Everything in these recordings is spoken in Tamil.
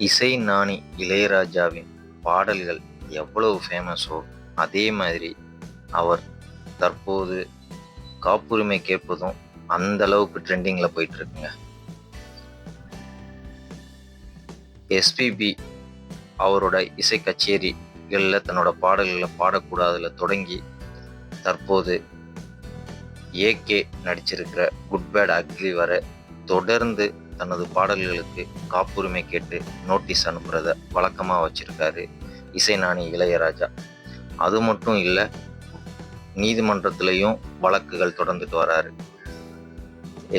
இசை நாணி இளையராஜாவின் பாடல்கள் எவ்வளவு ஃபேமஸோ அதே மாதிரி அவர் தற்போது காப்புரிமை கேட்பதும் அந்த அளவுக்கு ட்ரெண்டிங்கில் போயிட்டுருக்குங்க. எஸ்பிபி அவரோட இசை கச்சேரிகளில் தன்னோட பாடல்களை பாடக்கூடாதுல தொடங்கி தற்போது ஏகே நடிச்சிருக்கிற குட் பேட் அக்லி வர தொடர்ந்து தனது பாடல்களுக்கு காப்புரிமை கேட்டு நோட்டீஸ் அனுப்புறத வழக்கமாக வச்சிருக்காரு இசைஞானி இளையராஜா. அது மட்டும் இல்லை நீதிமன்றத்திலையும் வழக்குகள் தொடர்ந்துட்டு வராரு.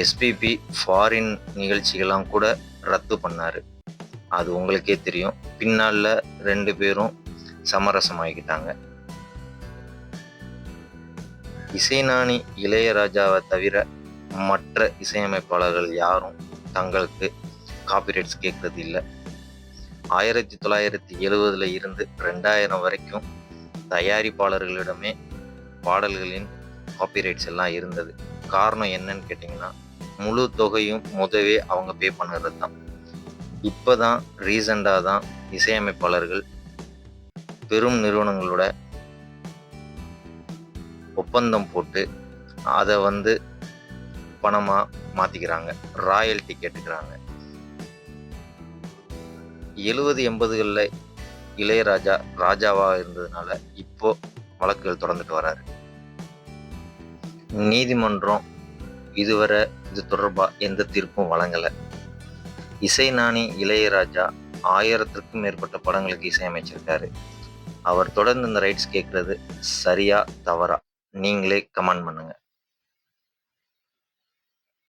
எஸ்பிபி ஃபாரின் நிகழ்ச்சிகள்லாம் கூட ரத்து பண்ணாரு. அது உங்களுக்கே தெரியும். பின்னால் ரெண்டு பேரும் சமரசமாகிக்கிட்டாங்க இசைநாணி இளையராஜாவை தவிர மற்ற இசையமைப்பாளர்கள் யாரும் தங்களுக்கு காப்பிரைட்ஸ் கேட்கறது இல்லை. ஆயிரத்தி தொள்ளாயிரத்தி எழுவதுல இருந்து ரெண்டாயிரம் வரைக்கும் தயாரிப்பாளர்களிடமே பாடல்களின் காப்பிரைட்ஸ் எல்லாம் இருந்தது. காரணம் என்னன்னு கேட்டிங்கன்னா முழு தொகையும் முதவே அவங்க பே பண்ணுறது தான். இப்போ தான் ரீசண்டாக தான் இசையமைப்பாளர்கள் பெரும் நிறுவனங்களோட ஒப்பந்தம் போட்டு அதை வந்து பணமாக மாற்றிக்கிறாங்க ராயல்ட்டி கேட்டுக்கிறாங்க. எழுபது எண்பதுகளில் இளையராஜா ராஜாவாக இருந்ததுனால இப்போ வழக்குகள் தொடர்ந்துட்டு வராரு. நீதிமன்றம் இதுவரை இது தொடர்பாக எந்த தீர்ப்பும் வழங்கலை. இசைநாணி இளையராஜா ஆயிரத்திற்கும் மேற்பட்ட படங்களுக்கு இசையமைச்சிருக்காரு அவர் தொடர்ந்து இந்த ரைட்ஸ் கேட்குறது சரியா தவறா? நீங்களே கமெண்ட் பண்ணுங்க.